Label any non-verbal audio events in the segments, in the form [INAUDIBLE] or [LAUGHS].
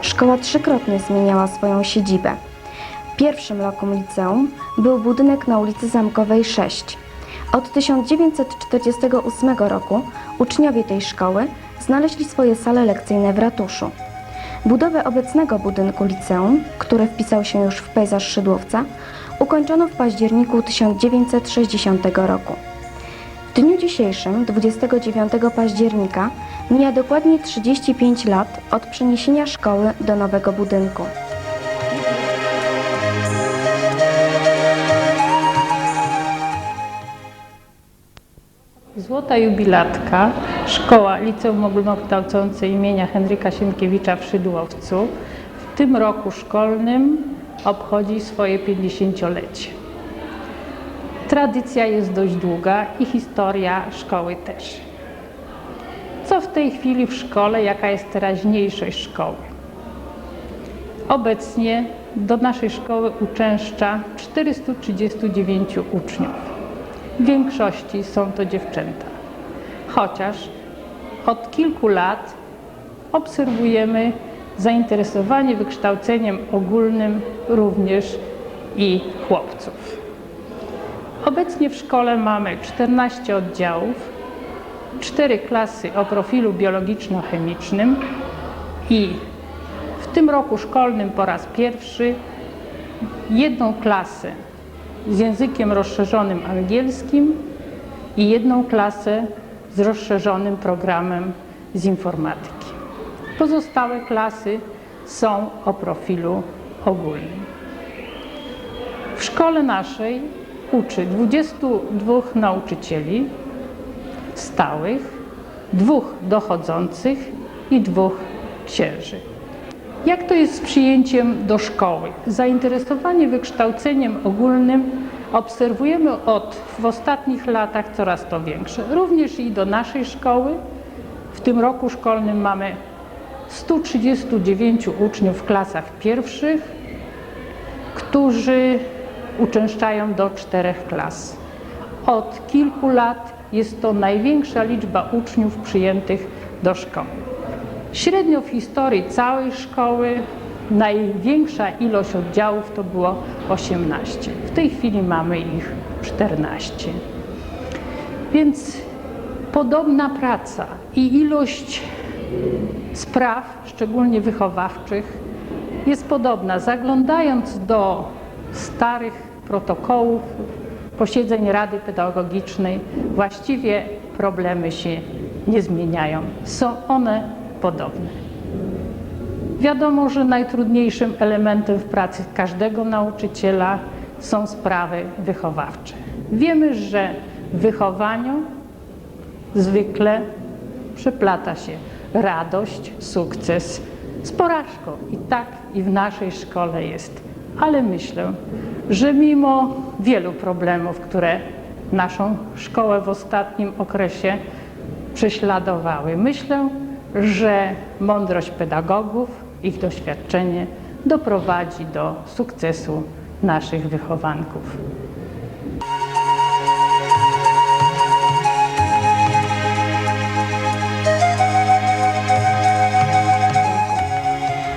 szkoła trzykrotnie zmieniała swoją siedzibę. Pierwszym lokum liceum był budynek na ulicy Zamkowej 6. Od 1948 roku uczniowie tej szkoły znaleźli swoje sale lekcyjne w ratuszu. Budowę obecnego budynku liceum, który wpisał się już w pejzaż Szydłowca, ukończono w październiku 1960 roku. W dniu dzisiejszym, 29 października, mija dokładnie 35 lat od przeniesienia szkoły do nowego budynku. Złota jubilatka, szkoła Liceum Ogólnokształcące imienia Henryka Sienkiewicza w Szydłowcu w tym roku szkolnym obchodzi swoje 50-lecie. Tradycja jest dość długa i historia szkoły też. Co w tej chwili w szkole, jaka jest teraźniejszość szkoły? Obecnie do naszej szkoły uczęszcza 439 uczniów. W większości są to dziewczęta. Chociaż od kilku lat obserwujemy zainteresowanie wykształceniem ogólnym również i chłopców. Obecnie w szkole mamy 14 oddziałów, 4 klasy o profilu biologiczno-chemicznym i w tym roku szkolnym po raz pierwszy jedną klasę z językiem rozszerzonym angielskim i jedną klasę z rozszerzonym programem z informatyki. Pozostałe klasy są o profilu ogólnym. W szkole naszej uczy 22 nauczycieli stałych, dwóch dochodzących i dwóch księży. Jak to jest z przyjęciem do szkoły? Zainteresowanie wykształceniem ogólnym obserwujemy od w ostatnich latach coraz to większe. Również i do naszej szkoły. W tym roku szkolnym mamy 139 uczniów w klasach pierwszych, którzy uczęszczają do czterech klas. Od kilku lat jest to największa liczba uczniów przyjętych do szkoły. Średnio w historii całej szkoły największa ilość oddziałów to było 18. W tej chwili mamy ich 14. Więc podobna praca i ilość spraw, szczególnie wychowawczych, jest podobna. Zaglądając do starych protokołów posiedzeń Rady Pedagogicznej, właściwie problemy się nie zmieniają. Są one podobne. Wiadomo, że najtrudniejszym elementem w pracy każdego nauczyciela są sprawy wychowawcze. Wiemy, że w wychowaniu zwykle przeplata się radość, sukces z porażką. I tak i w naszej szkole jest. Ale myślę, że mimo wielu problemów, które naszą szkołę w ostatnim okresie prześladowały, myślę, że mądrość pedagogów, ich doświadczenie doprowadzi do sukcesu naszych wychowanków.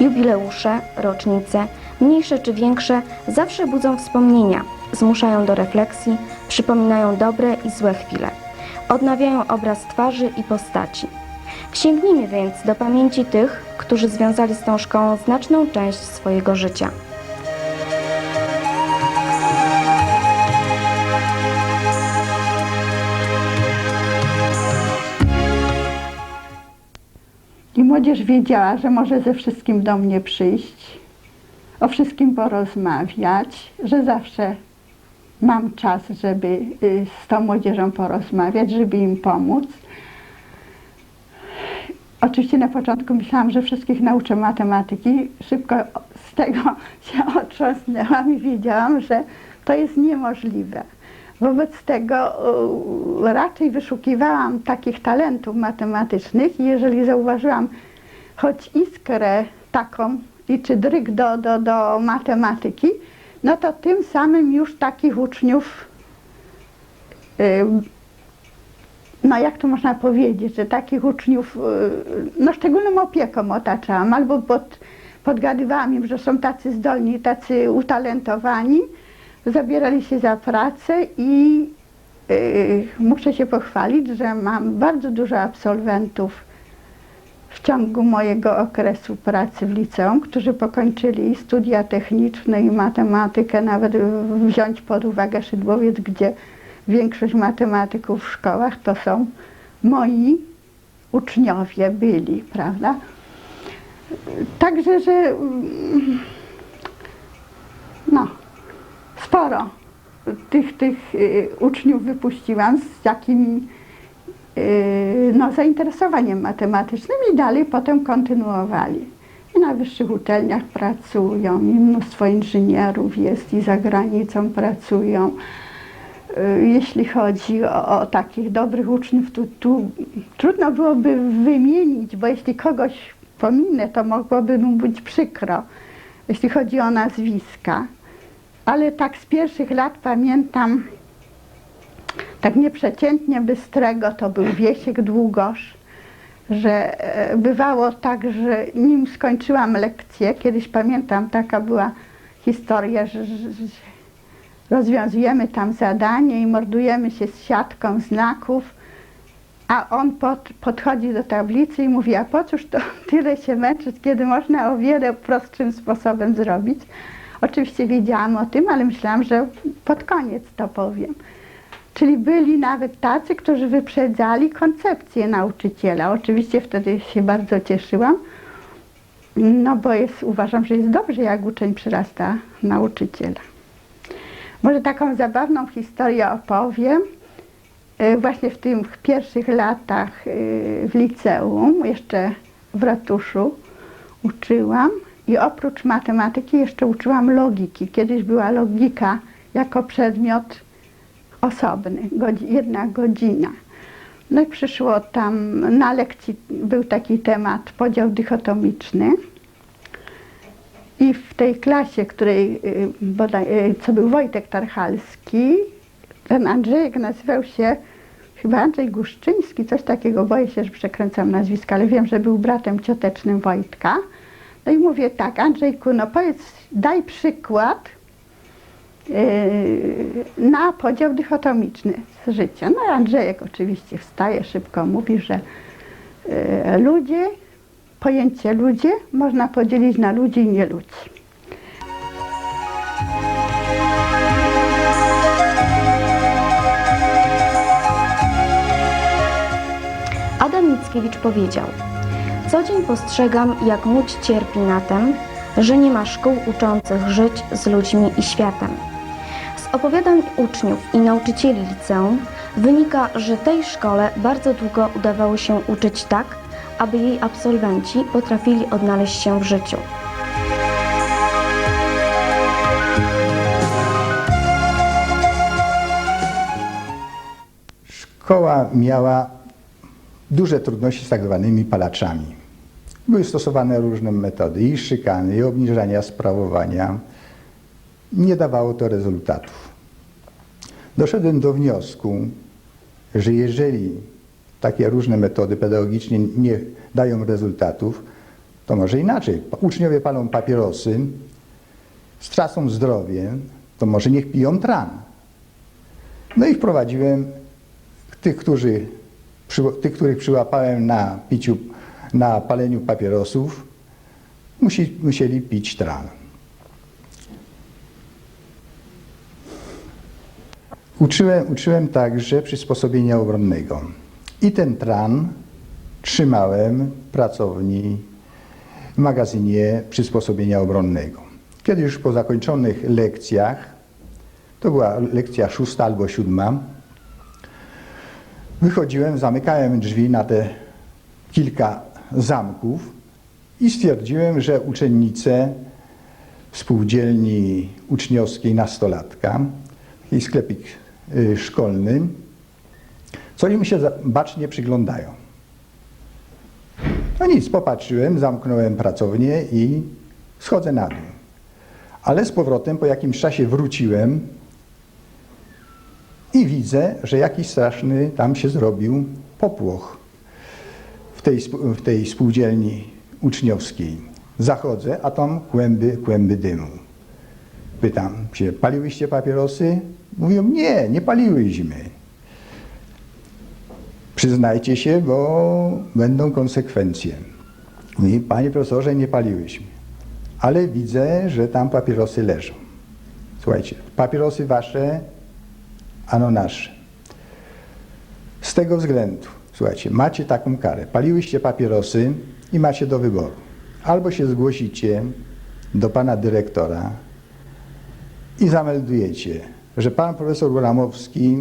Jubileusze, rocznice, mniejsze czy większe, zawsze budzą wspomnienia, zmuszają do refleksji, przypominają dobre i złe chwile, odnawiają obraz twarzy i postaci. Sięgnijmy więc do pamięci tych, którzy związali z tą szkołą znaczną część swojego życia. I młodzież wiedziała, że może ze wszystkim do mnie przyjść, o wszystkim porozmawiać, że zawsze mam czas, żeby y, z tą młodzieżą porozmawiać, żeby im pomóc. Oczywiście na początku myślałam, że wszystkich nauczę matematyki. Szybko z tego się [LAUGHS] otrząsnęłam i wiedziałam, że to jest niemożliwe. Wobec tego raczej wyszukiwałam takich talentów matematycznych i jeżeli zauważyłam choć iskrę taką i czy dryg do, do, do matematyki, no to tym samym już takich uczniów y, no jak to można powiedzieć, że takich uczniów y, no szczególną opieką otaczałam, albo pod, podgadywałam im, że są tacy zdolni, tacy utalentowani, zabierali się za pracę i y, muszę się pochwalić, że mam bardzo dużo absolwentów w ciągu mojego okresu pracy w liceum, którzy pokończyli studia techniczne i matematykę, nawet wziąć pod uwagę Szydłowiec, gdzie większość matematyków w szkołach to są moi uczniowie byli, prawda? Także, że mm, no, sporo tych, tych y, uczniów wypuściłam z takim y, no, zainteresowaniem matematycznym i dalej potem kontynuowali. I na wyższych uczelniach pracują, i mnóstwo inżynierów jest i za granicą pracują. Y, Jeśli chodzi o, o takich dobrych uczniów, tu, tu trudno byłoby wymienić, bo jeśli kogoś pominę, to mogłoby mu być przykro, jeśli chodzi o nazwiska. Ale tak z pierwszych lat pamiętam, tak nieprzeciętnie bystrego to był Wiesiek Długosz, że e, bywało tak, że nim skończyłam lekcję, kiedyś pamiętam, taka była historia, że, rozwiązujemy tam zadanie i mordujemy się z siatką znaków, a on pod, podchodzi do tablicy i mówi, a po cóż to [LAUGHS] tyle się męczyć, kiedy można o wiele prostszym sposobem zrobić. Oczywiście wiedziałam o tym, ale myślałam, że pod koniec to powiem. Czyli byli nawet tacy, którzy wyprzedzali koncepcję nauczyciela. Oczywiście wtedy się bardzo cieszyłam, no bo jest, uważam, że jest dobrze, jak uczeń przyrasta nauczyciela. Może taką zabawną historię opowiem. E, Właśnie w tych pierwszych latach e, w liceum, jeszcze w ratuszu, uczyłam i oprócz matematyki jeszcze uczyłam logiki. Kiedyś była logika jako przedmiot osobny, godzi- jedna godzina. No i przyszło tam, na lekcji był taki temat podział dychotomiczny. I w tej klasie, której, y, bodaj, y, co był Wojtek Tarchalski, ten Andrzejek nazywał się chyba Andrzej Guszczyński, coś takiego, boję się, że przekręcam nazwisko, ale wiem, że był bratem ciotecznym Wojtka. No i mówię tak, Andrzejku, no powiedz, daj przykład na podział dychotomiczny życia. No Andrzejek oczywiście wstaje, szybko mówi, że yy, ludzie, pojęcie ludzie można podzielić na ludzi i nie ludzi. Adam Mickiewicz powiedział: Co dzień postrzegam, jak łódź cierpi na tym, że nie ma szkół uczących żyć z ludźmi i światem. Z opowiadań uczniów i nauczycieli liceum wynika, że tej szkole bardzo długo udawało się uczyć tak, aby jej absolwenci potrafili odnaleźć się w życiu. Szkoła miała duże trudności z tak zwanymi palaczami. Były stosowane różne metody i szykany, i obniżania sprawowania. Nie dawało to rezultatów. Doszedłem do wniosku, że jeżeli takie różne metody pedagogiczne nie dają rezultatów, to może inaczej. Uczniowie palą papierosy, stracą zdrowie, to może niech piją tran. No i wprowadziłem tych, którzy, tych, których przyłapałem na piciu, na paleniu papierosów, musi, musieli pić tran. Uczyłem, uczyłem także przysposobienia obronnego. I ten tran trzymałem w pracowni w magazynie przysposobienia obronnego. Kiedy już po zakończonych lekcjach, to była lekcja szósta albo siódma, Wychodziłem, zamykałem drzwi na te kilka zamków i stwierdziłem, że uczennice spółdzielni uczniowskiej nastolatka, taki sklepik y, szkolny, coś mi się bacznie przyglądają. No nic, popatrzyłem, zamknąłem pracownię i schodzę na dół. Ale z powrotem po jakimś czasie wróciłem i widzę, że jakiś straszny tam się zrobił popłoch w tej, w tej spółdzielni uczniowskiej. Zachodzę, a tam kłęby, kłęby dymu. Pytam się, paliłyście papierosy? Mówią, nie, nie paliłyśmy. Przyznajcie się, bo będą konsekwencje. Mówi, panie profesorze, nie paliłyśmy. Ale widzę, że tam papierosy leżą. Słuchajcie, papierosy wasze, ano nasze. Z tego względu, słuchajcie, macie taką karę. Paliłyście papierosy i macie do wyboru. Albo się zgłosicie do pana dyrektora i zameldujecie, że pan profesor Uramowski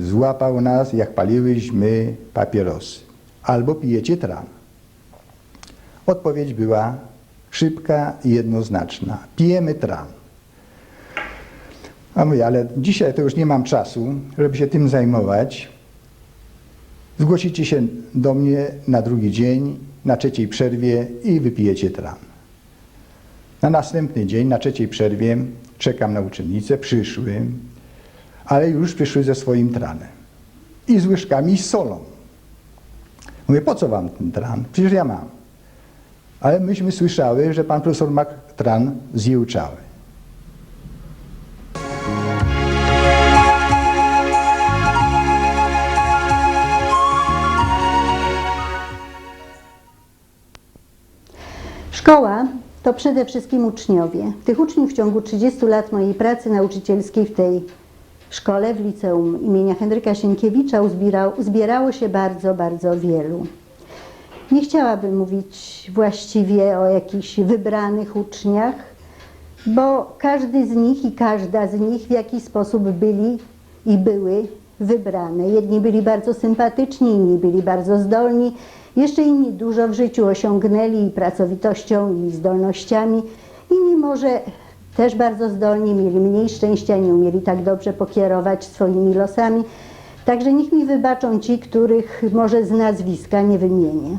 złapał nas, jak paliłyśmy papierosy. Albo pijecie tran. Odpowiedź była szybka i jednoznaczna. Pijemy tran. A mówię, ale dzisiaj to już nie mam czasu, żeby się tym zajmować. Zgłosicie się do mnie na drugi dzień, na trzeciej przerwie i wypijecie tran. Na następny dzień, na trzeciej przerwie, czekam na uczennice, przyszły, ale już przyszły ze swoim tranem. I z łyżkami z solą. Mówię, po co wam ten tran? Przecież ja mam. Ale myśmy słyszały, że pan profesor ma tran zjełczały. Szkoła to przede wszystkim uczniowie. Tych uczniów w ciągu 30 lat mojej pracy nauczycielskiej w tej szkole, w liceum imienia Henryka Sienkiewicza uzbierał, zbierało się bardzo, bardzo wielu. Nie chciałabym mówić właściwie o jakichś wybranych uczniach, bo każdy z nich i każda z nich w jakiś sposób byli i były wybrane. Jedni byli bardzo sympatyczni, inni byli bardzo zdolni, jeszcze inni dużo w życiu osiągnęli i pracowitością i zdolnościami, inni może też bardzo zdolni, mieli mniej szczęścia, nie umieli tak dobrze pokierować swoimi losami. Także niech mi wybaczą ci, których może z nazwiska nie wymienię.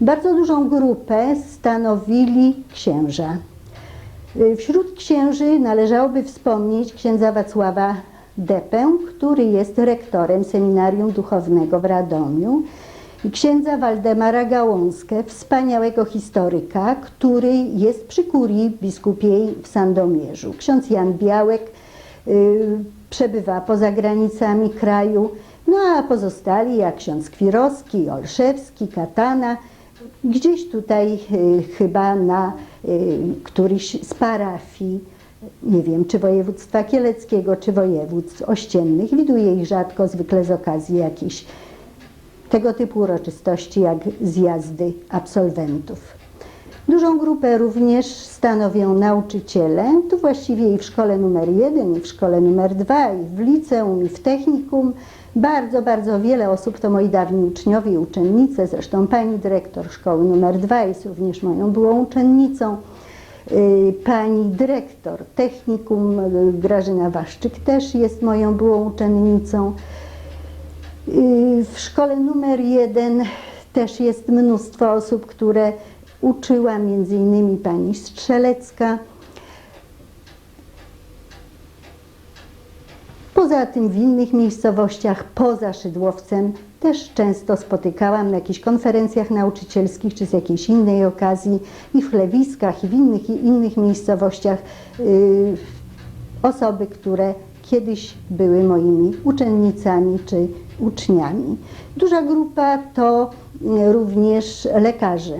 Bardzo dużą grupę stanowili księża. Wśród księży należałoby wspomnieć księdza Wacława Depę, który jest rektorem Seminarium Duchownego w Radomiu, księdza Waldemara Gałąskę, wspaniałego historyka, który jest przy kurii biskupiej w Sandomierzu. Ksiądz Jan Białek y, przebywa poza granicami kraju, no a pozostali jak ksiądz Kwirowski, Olszewski, Katana, gdzieś tutaj y, chyba na y, któryś z parafii, nie wiem, czy województwa kieleckiego, czy województw ościennych. Widuję ich rzadko, zwykle z okazji jakichś tego typu uroczystości jak zjazdy absolwentów. Dużą grupę również stanowią nauczyciele, tu właściwie i w szkole numer 1, i w szkole numer 2, i w liceum, i w technikum. Bardzo, bardzo wiele osób to moi dawni uczniowie i uczennice, zresztą pani dyrektor szkoły numer 2 jest również moją byłą uczennicą. Y, Pani dyrektor technikum y, Grażyna Waszczyk też jest moją byłą uczennicą. W szkole numer jeden też jest mnóstwo osób, które uczyła, między innymi pani Strzelecka. Poza tym w innych miejscowościach, poza Szydłowcem, też często spotykałam na jakichś konferencjach nauczycielskich czy z jakiejś innej okazji i w Chlewiskach i w innych, i innych miejscowościach y, osoby, które kiedyś były moimi uczennicami czy uczniami. Duża grupa to y, również lekarze.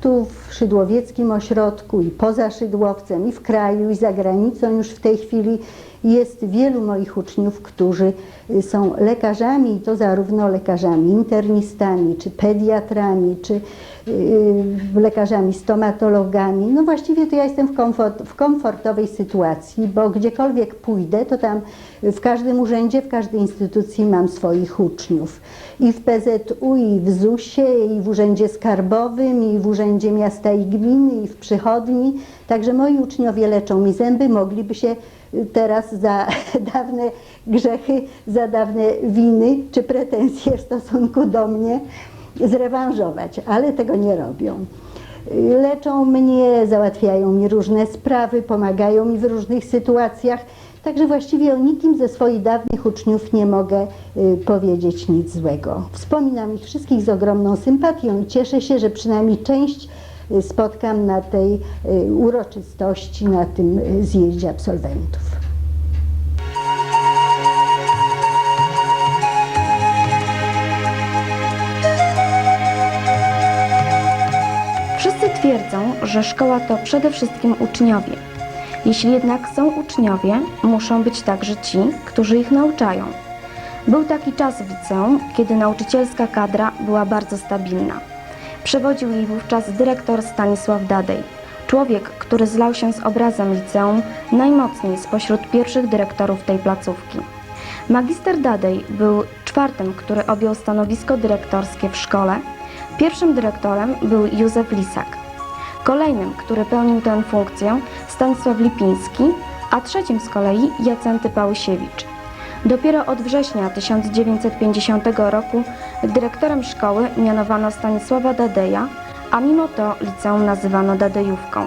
Tu w Szydłowieckim Ośrodku i poza Szydłowcem, i w kraju, i za granicą już w tej chwili jest wielu moich uczniów, którzy y, są lekarzami i to zarówno lekarzami internistami, czy pediatrami, czy y, lekarzami stomatologami. No właściwie to ja jestem w, komfort, w komfortowej sytuacji, bo gdziekolwiek pójdę, to tam w każdym urzędzie, w każdej instytucji mam swoich uczniów. I w PZU, i w ZUS-ie, i w Urzędzie Skarbowym, i w Urzędzie Miasta i Gminy, i w przychodni. Także moi uczniowie leczą mi zęby, mogliby się teraz za [LAUGHS] dawne grzechy, za dawne winy czy pretensje w stosunku do mnie zrewanżować, ale tego nie robią. Leczą mnie, załatwiają mi różne sprawy, pomagają mi w różnych sytuacjach. Także właściwie o nikim ze swoich dawnych uczniów nie mogę y, powiedzieć nic złego. Wspominam ich wszystkich z ogromną sympatią i cieszę się, że przynajmniej część spotkam na tej y, uroczystości, na tym y, zjeździe absolwentów. Wszyscy twierdzą, że szkoła to przede wszystkim uczniowie. Jeśli jednak są uczniowie, muszą być także ci, którzy ich nauczają. Był taki czas w liceum, kiedy nauczycielska kadra była bardzo stabilna. Przewodził jej wówczas dyrektor Stanisław Dadej, człowiek, który zlał się z obrazem liceum najmocniej spośród pierwszych dyrektorów tej placówki. Magister Dadej był czwartym, który objął stanowisko dyrektorskie w szkole. Pierwszym dyrektorem był Józef Lisak. Kolejnym, który pełnił tę funkcję, Stanisław Lipiński, a trzecim z kolei Jacenty Pałysiewicz. Dopiero od września 1950 roku dyrektorem szkoły mianowano Stanisława Dadeja, a mimo to liceum nazywano Dadejówką.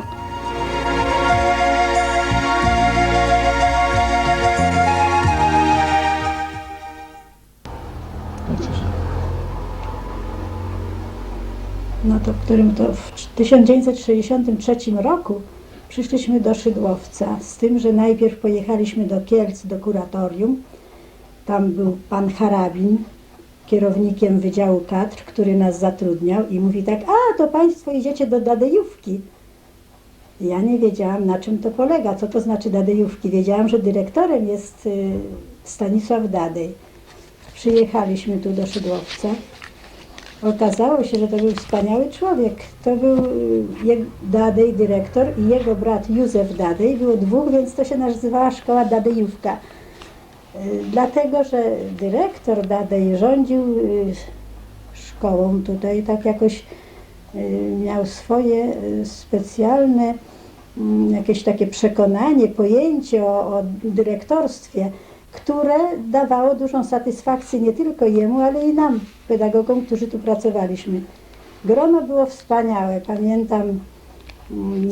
no to w którym to w 1963 roku przyszliśmy do Szydłowca, z tym, że najpierw pojechaliśmy do Kielc, do kuratorium. Tam był pan Harabin, kierownikiem Wydziału Kadr, który nas zatrudniał i mówi tak, a to państwo idziecie do Dadejówki. Ja nie wiedziałam, na czym to polega, co to znaczy Dadejówki. Wiedziałam, że dyrektorem jest y, Stanisław Dadej. Przyjechaliśmy tu do Szydłowca. Okazało się, że to był wspaniały człowiek. To był y, Dadej, dyrektor i jego brat Józef Dadej. Było dwóch, więc to się nazywała szkoła Dadejówka. Y, Dlatego, że dyrektor Dadej rządził y, szkołą tutaj, tak jakoś y, miał swoje specjalne mm, jakieś takie przekonanie, pojęcie o, o dyrektorstwie, które dawało dużą satysfakcję nie tylko jemu, ale i nam, pedagogom, którzy tu pracowaliśmy. Grono było wspaniałe. Pamiętam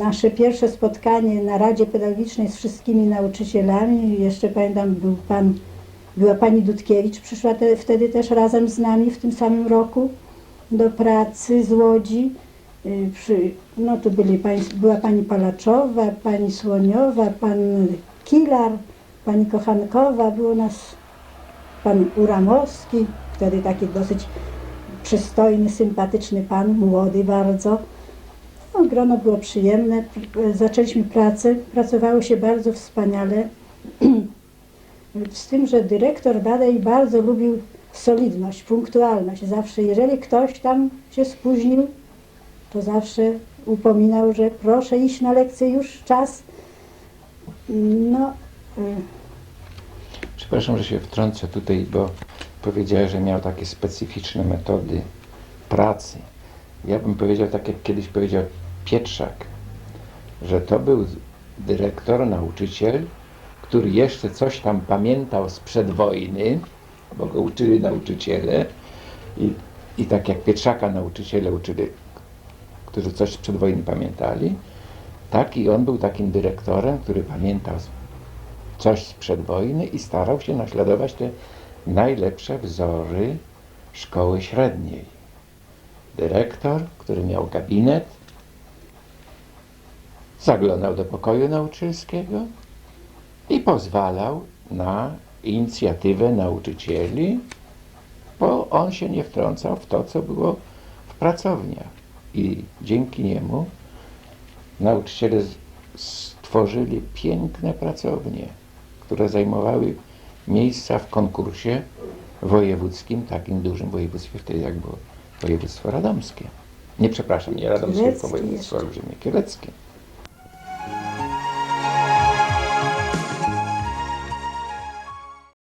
nasze pierwsze spotkanie na Radzie Pedagogicznej z wszystkimi nauczycielami. Jeszcze pamiętam, był pan, była pani Dudkiewicz, przyszła te, wtedy też razem z nami w tym samym roku do pracy z Łodzi. Y, Przy, no tu byli pań, była pani Palaczowa, pani Słoniowa, pan Kilar, pani Kochankowa, było nas pan Uramowski, wtedy taki dosyć przystojny, sympatyczny pan, młody bardzo. No, grono było przyjemne, Pr- zaczęliśmy pracę, pracowało się bardzo wspaniale. Z tym, że dyrektor dalej bardzo lubił solidność, punktualność. Zawsze, jeżeli ktoś tam się spóźnił, to zawsze upominał, że proszę iść na lekcję już czas. No, y, Przepraszam, że się wtrącę tutaj, bo powiedziałeś, że miał takie specyficzne metody pracy. Ja bym powiedział tak, jak kiedyś powiedział Pietrzak, że to był dyrektor, nauczyciel, który jeszcze coś tam pamiętał sprzed wojny, bo go uczyli nauczyciele i, i tak jak Pietrzaka nauczyciele uczyli, którzy coś sprzed wojny pamiętali, tak i on był takim dyrektorem, który pamiętał coś sprzed wojny i starał się naśladować te najlepsze wzory szkoły średniej. Dyrektor, który miał gabinet, zaglądał do pokoju nauczycielskiego i pozwalał na inicjatywę nauczycieli, bo on się nie wtrącał w to, co było w pracowniach. I dzięki niemu nauczyciele stworzyli piękne pracownie, które zajmowały miejsca w konkursie wojewódzkim, takim dużym województwie wtedy jak było województwo radomskie. Nie przepraszam, nie radomskie, tylko województwo olbrzymie, kieleckie.